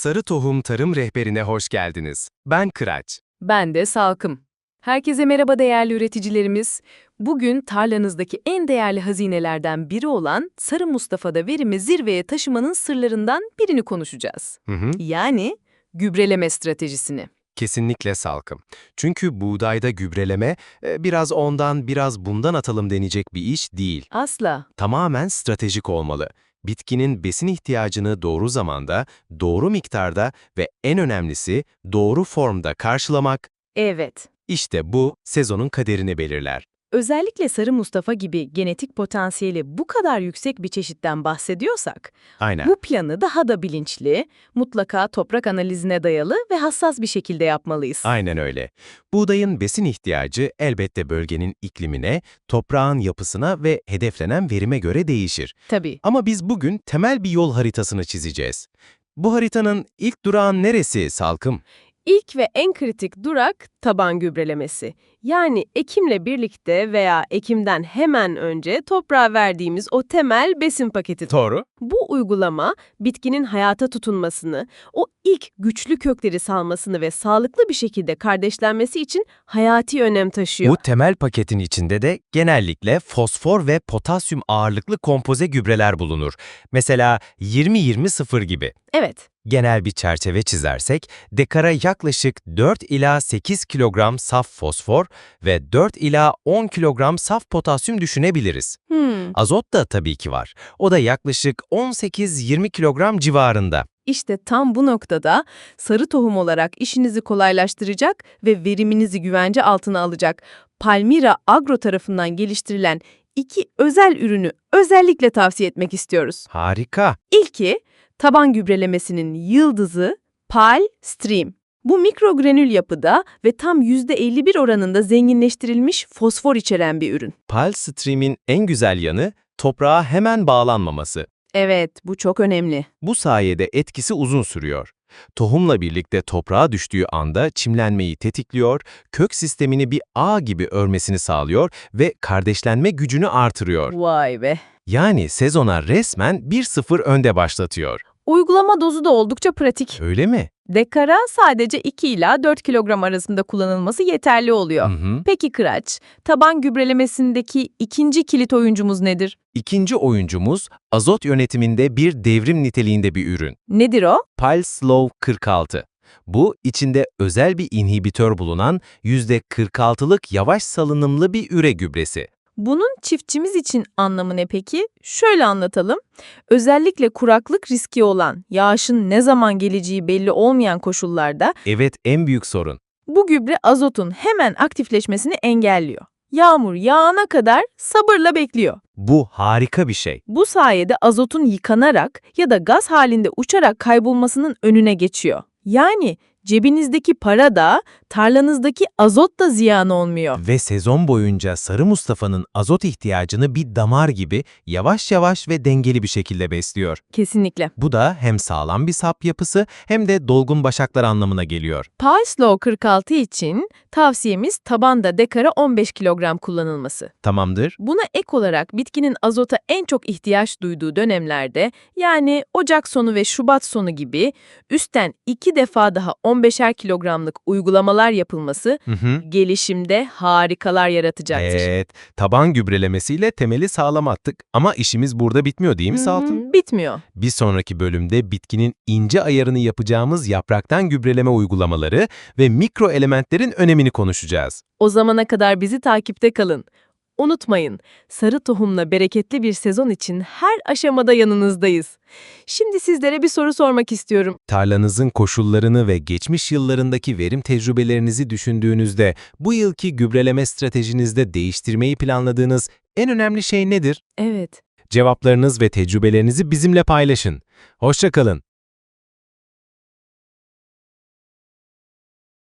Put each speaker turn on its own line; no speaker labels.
Sarı Tohum Tarım Rehberine hoş geldiniz. Ben Kıraç.
Ben de Salkım. Herkese merhaba değerli üreticilerimiz. Bugün tarlanızdaki en değerli hazinelerden biri olan Sarı Mustafa'da verimi zirveye taşımanın sırlarından birini konuşacağız.
Hı hı.
Yani gübreleme stratejisini.
Kesinlikle salkım. Çünkü buğdayda gübreleme e, biraz ondan biraz bundan atalım denecek bir iş değil.
Asla.
Tamamen stratejik olmalı. Bitkinin besin ihtiyacını doğru zamanda, doğru miktarda ve en önemlisi doğru formda karşılamak,
Evet.
işte bu sezonun kaderini belirler.
Özellikle Sarı Mustafa gibi genetik potansiyeli bu kadar yüksek bir çeşitten bahsediyorsak,
Aynen.
bu planı daha da bilinçli, mutlaka toprak analizine dayalı ve hassas bir şekilde yapmalıyız.
Aynen öyle. Buğdayın besin ihtiyacı elbette bölgenin iklimine, toprağın yapısına ve hedeflenen verime göre değişir.
Tabii.
Ama biz bugün temel bir yol haritasını çizeceğiz. Bu haritanın ilk durağın neresi Salkım?
İlk ve en kritik durak taban gübrelemesi. Yani ekimle birlikte veya ekimden hemen önce toprağa verdiğimiz o temel besin paketi.
Doğru.
Bu uygulama bitkinin hayata tutunmasını, o ilk güçlü kökleri salmasını ve sağlıklı bir şekilde kardeşlenmesi için hayati önem taşıyor.
Bu temel paketin içinde de genellikle fosfor ve potasyum ağırlıklı kompoze gübreler bulunur. Mesela 20-20-0 gibi.
Evet.
Genel bir çerçeve çizersek, dekara yaklaşık 4 ila 8 kilogram saf fosfor ve 4 ila 10 kilogram saf potasyum düşünebiliriz.
Hmm.
Azot da tabii ki var. O da yaklaşık 18-20 kilogram civarında.
İşte tam bu noktada sarı tohum olarak işinizi kolaylaştıracak ve veriminizi güvence altına alacak Palmira Agro tarafından geliştirilen iki özel ürünü özellikle tavsiye etmek istiyoruz.
Harika.
İlki, taban gübrelemesinin yıldızı Pal Stream. Bu mikrogranül yapıda ve tam %51 oranında zenginleştirilmiş fosfor içeren bir ürün.
Pal Stream'in en güzel yanı toprağa hemen bağlanmaması.
Evet, bu çok önemli.
Bu sayede etkisi uzun sürüyor. Tohumla birlikte toprağa düştüğü anda çimlenmeyi tetikliyor, kök sistemini bir ağ gibi örmesini sağlıyor ve kardeşlenme gücünü artırıyor.
Vay be.
Yani sezona resmen 1-0 önde başlatıyor.
Uygulama dozu da oldukça pratik.
Öyle mi?
Dekara sadece 2 ila 4 kilogram arasında kullanılması yeterli oluyor.
Hı hı.
Peki Kıraç, taban gübrelemesindeki ikinci kilit oyuncumuz nedir?
İkinci oyuncumuz azot yönetiminde bir devrim niteliğinde bir ürün.
Nedir o?
Pal Slow 46. Bu, içinde özel bir inhibitör bulunan %46'lık yavaş salınımlı bir üre gübresi.
Bunun çiftçimiz için anlamı ne peki? Şöyle anlatalım. Özellikle kuraklık riski olan, yağışın ne zaman geleceği belli olmayan koşullarda
Evet, en büyük sorun.
bu gübre azotun hemen aktifleşmesini engelliyor. Yağmur yağana kadar sabırla bekliyor.
Bu harika bir şey.
Bu sayede azotun yıkanarak ya da gaz halinde uçarak kaybolmasının önüne geçiyor. Yani cebinizdeki para da, tarlanızdaki azot da ziyan olmuyor.
Ve sezon boyunca Sarı Mustafa'nın azot ihtiyacını bir damar gibi yavaş yavaş ve dengeli bir şekilde besliyor.
Kesinlikle.
Bu da hem sağlam bir sap yapısı hem de dolgun başaklar anlamına geliyor.
Parslow 46 için tavsiyemiz tabanda dekara 15 kilogram kullanılması.
Tamamdır.
Buna ek olarak bitkinin azota en çok ihtiyaç duyduğu dönemlerde yani Ocak sonu ve Şubat sonu gibi üstten iki defa daha 15'er kilogramlık uygulamalar yapılması
Hı hı.
gelişimde harikalar yaratacaktır.
Evet, taban gübrelemesiyle temeli sağlam attık ama işimiz burada bitmiyor değil mi Saltın?
Bitmiyor.
Bir sonraki bölümde bitkinin ince ayarını yapacağımız yapraktan gübreleme uygulamaları ve mikro elementlerin önemini konuşacağız.
O zamana kadar bizi takipte kalın. Unutmayın, sarı tohumla bereketli bir sezon için her aşamada yanınızdayız. Şimdi sizlere bir soru sormak istiyorum.
Tarlanızın koşullarını ve geçmiş yıllarındaki verim tecrübelerinizi düşündüğünüzde bu yılki gübreleme stratejinizde değiştirmeyi planladığınız en önemli şey nedir?
Evet.
Cevaplarınız ve tecrübelerinizi bizimle paylaşın. Hoşça kalın.